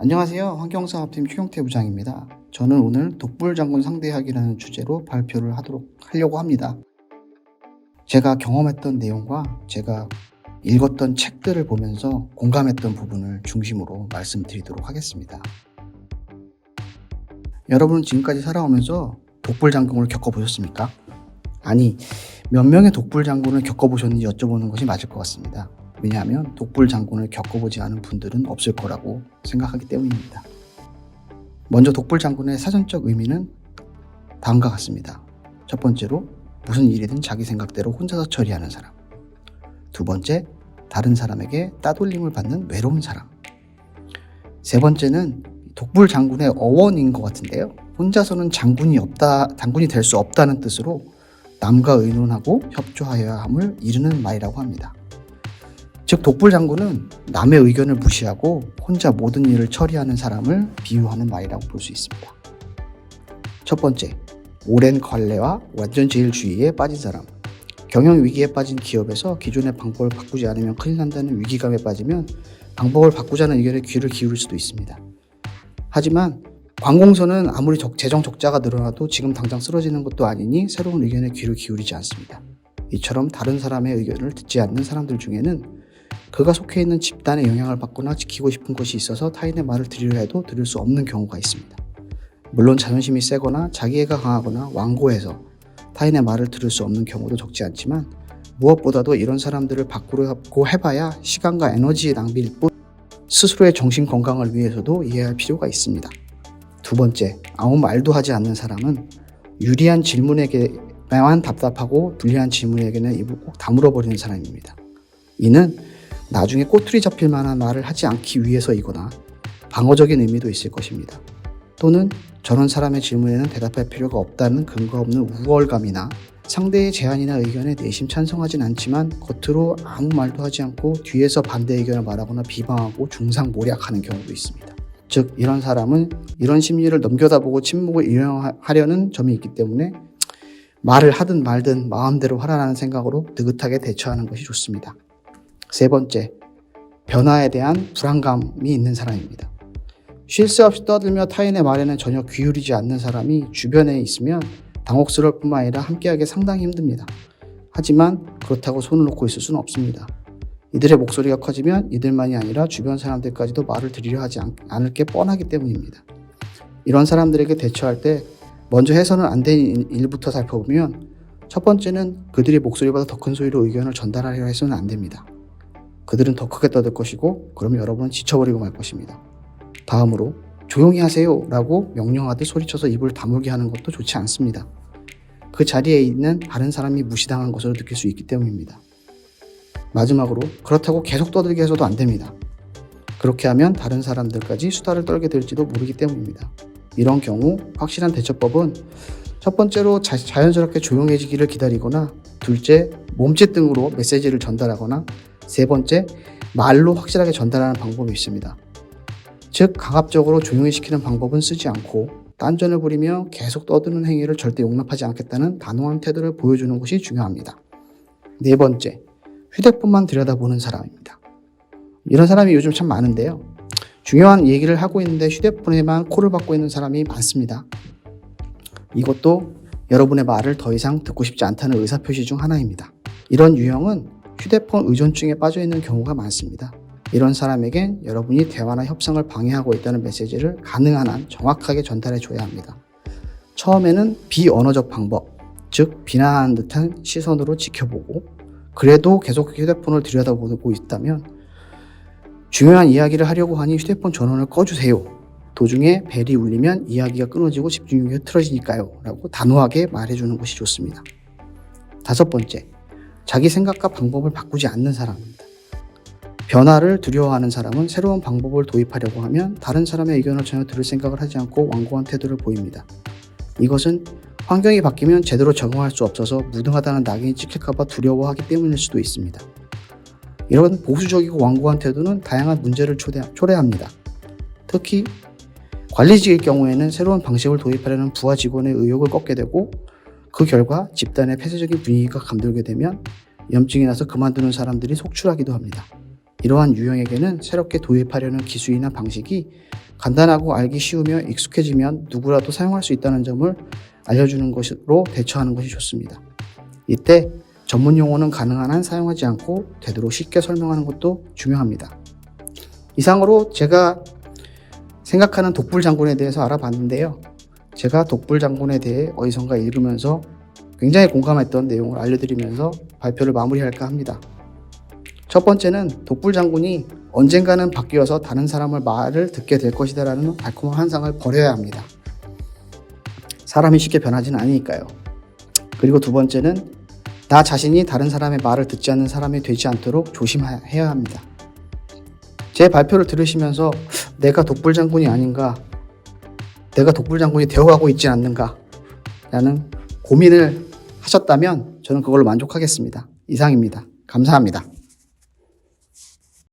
안녕하세요. 환경사업팀 최경태 부장입니다. 저는 오늘 독불 장군 상대하기라는 주제로 발표를 하도록 하려고 합니다. 제가 경험했던 내용과 제가 읽었던 책들을 보면서 공감했던 부분을 중심으로 말씀드리도록 하겠습니다. 여러분은 지금까지 살아오면서 독불 장군을 겪어보셨습니까? 아니, 몇 명의 독불 장군을 겪어보셨는지 여쭤보는 것이 맞을 것 같습니다. 왜냐하면 독불 장군을 겪어보지 않은 분들은 없을 거라고 생각하기 때문입니다. 먼저 독불 장군의 사전적 의미는 다음과 같습니다. 첫 번째로 무슨 일이든 자기 생각대로 혼자서 처리하는 사람. 두 번째, 다른 사람에게 따돌림을 받는 외로운 사람. 세 번째는 독불 장군의 어원인 것 같은데요. 혼자서는 장군이 없다, 장군이 될 수 없다는 뜻으로 남과 의논하고 협조하여야 함을 이르는 말이라고 합니다. 즉 독불 장군은 남의 의견을 무시하고 혼자 모든 일을 처리하는 사람을 비유하는 말이라고 볼 수 있습니다. 첫 번째, 오랜 관례와 완전 제일주의에 빠진 사람. 경영 위기에 빠진 기업에서 기존의 방법을 바꾸지 않으면 큰일 난다는 위기감에 빠지면 방법을 바꾸자는 의견에 귀를 기울일 수도 있습니다. 하지만 관공서는 아무리 적- 재정 적자가 늘어나도 지금 당장 쓰러지는 것도 아니니 새로운 의견에 귀를 기울이지 않습니다. 이처럼 다른 사람의 의견을 듣지 않는 사람들 중에는 그가 속해 있는 집단의 영향을 받거나 지키고 싶은 것이 있어서 타인의 말을 들으려 해도 들을 수 없는 경우가 있습니다. 물론 자존심이 세거나 자기애가 강하거나 완고해서 타인의 말을 들을 수 없는 경우도 적지 않지만 무엇보다도 이런 사람들을 바꾸려고 해봐야 시간과 에너지 낭비일 뿐 스스로의 정신 건강을 위해서도 이해할 필요가 있습니다. 두 번째, 아무 말도 하지 않는 사람은 유리한 질문에게만 답답하고 불리한 질문에게는 입을 꼭 다물어 버리는 사람입니다. 이는 나중에 꼬투리 잡힐 만한 말을 하지 않기 위해서이거나 방어적인 의미도 있을 것입니다. 또는 저런 사람의 질문에는 대답할 필요가 없다는 근거 없는 우월감이나 상대의 제안이나 의견에 내심 찬성하진 않지만 겉으로 아무 말도 하지 않고 뒤에서 반대 의견을 말하거나 비방하고 중상 모략하는 경우도 있습니다. 즉 이런 사람은 이런 심리를 넘겨다보고 침묵을 이용하려는 점이 있기 때문에 말을 하든 말든 마음대로 하라는 생각으로 느긋하게 대처하는 것이 좋습니다. 세 번째, 변화에 대한 불안감이 있는 사람입니다. 쉴 새 없이 떠들며 타인의 말에는 전혀 귀울이지 않는 사람이 주변에 있으면 당혹스러울 뿐만 아니라 함께하기 상당히 힘듭니다. 하지만 그렇다고 손을 놓고 있을 수는 없습니다. 이들의 목소리가 커지면 이들만이 아니라 주변 사람들까지도 말을 들으려 하지 않, 않을 게 뻔하기 때문입니다. 이런 사람들에게 대처할 때 먼저 해서는 안 되는 일부터 살펴보면 첫 번째는 그들이 목소리보다 더 큰 소리로 의견을 전달하려 해서는 안 됩니다. 그들은 더 크게 떠들 것이고 그럼 여러분은 지쳐버리고 말 것입니다. 다음으로 조용히 하세요 라고 명령하듯 소리쳐서 입을 다물게 하는 것도 좋지 않습니다. 그 자리에 있는 다른 사람이 무시당한 것으로 느낄 수 있기 때문입니다. 마지막으로 그렇다고 계속 떠들게 해서도 안 됩니다. 그렇게 하면 다른 사람들까지 수다를 떨게 될지도 모르기 때문입니다. 이런 경우 확실한 대처법은 첫 번째로 자, 자연스럽게 조용해지기를 기다리거나 둘째 몸짓 등으로 메시지를 전달하거나 세 번째 말로 확실하게 전달하는 방법이 있습니다. 즉 강압적으로 조용히 시키는 방법은 쓰지 않고 딴전을 부리며 계속 떠드는 행위를 절대 용납하지 않겠다는 단호한 태도를 보여주는 것이 중요합니다. 네 번째, 휴대폰만 들여다보는 사람입니다. 이런 사람이 요즘 참 많은데요. 중요한 얘기를 하고 있는데 휴대폰에만 콜을 받고 있는 사람이 많습니다. 이것도 여러분의 말을 더 이상 듣고 싶지 않다는 의사표시 중 하나입니다. 이런 유형은 휴대폰 의존증에 빠져 있는 경우가 많습니다. 이런 사람에겐 여러분이 대화나 협상을 방해하고 있다는 메시지를 가능한 한 정확하게 전달해 줘야 합니다. 처음에는 비언어적 방법, 즉 비난하는 듯한 시선으로 지켜보고 그래도 계속 휴대폰을 들여다보고 있다면 중요한 이야기를 하려고 하니 휴대폰 전원을 꺼주세요. 도중에 벨이 울리면 이야기가 끊어지고 집중력이 흐트러지니까요. 라고 단호하게 말해주는 것이 좋습니다. 다섯 번째, 자기 생각과 방법을 바꾸지 않는 사람입니다. 변화를 두려워하는 사람은 새로운 방법을 도입하려고 하면 다른 사람의 의견을 전혀 들을 생각을 하지 않고 완고한 태도를 보입니다. 이것은 환경이 바뀌면 제대로 적응할 수 없어서 무능하다는 낙인이 찍힐까봐 두려워하기 때문일 수도 있습니다. 이런 보수적이고 완고한 태도는 다양한 문제를 초래, 초래합니다. 특히 관리직일 경우에는 새로운 방식을 도입하려는 부하 직원의 의욕을 꺾게 되고 그 결과 집단의 폐쇄적인 분위기가 감돌게 되면 염증이 나서 그만두는 사람들이 속출하기도 합니다. 이러한 유형에게는 새롭게 도입하려는 기술이나 방식이 간단하고 알기 쉬우며 익숙해지면 누구라도 사용할 수 있다는 점을 알려주는 것으로 대처하는 것이 좋습니다. 이때 전문 용어는 가능한 한 사용하지 않고 되도록 쉽게 설명하는 것도 중요합니다. 이상으로 제가 생각하는 독불 장군에 대해서 알아봤는데요. 제가 독불 장군에 대해 어디선가 읽으면서 굉장히 공감했던 내용을 알려드리면서 발표를 마무리할까 합니다. 첫 번째는 독불 장군이 언젠가는 바뀌어서 다른 사람을 말을 듣게 될 것이다라는 달콤한 환상을 버려야 합니다. 사람이 쉽게 변하지는 않으니까요. 그리고 두 번째는 나 자신이 다른 사람의 말을 듣지 않는 사람이 되지 않도록 조심해야 합니다. 제 발표를 들으시면서 내가 독불 장군이 아닌가, 내가 독불 장군이 되어가고 있지 않는가, 라는 고민을 하셨다면 저는 그걸로 만족하겠습니다. 이상입니다. 감사합니다.